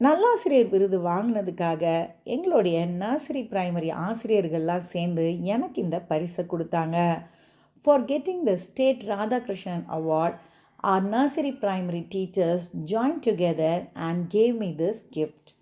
நல்லாசிரியர் விருது வாங்கினதுக்காக எங்களுடைய நர்சரி பிரைமரி ஆசிரியர்கள்லாம் சேர்ந்து எனக்கு இந்த பரிசை கொடுத்தாங்க. For getting the state Radhakrishnan award are nursery primary teachers join together and gave me this gift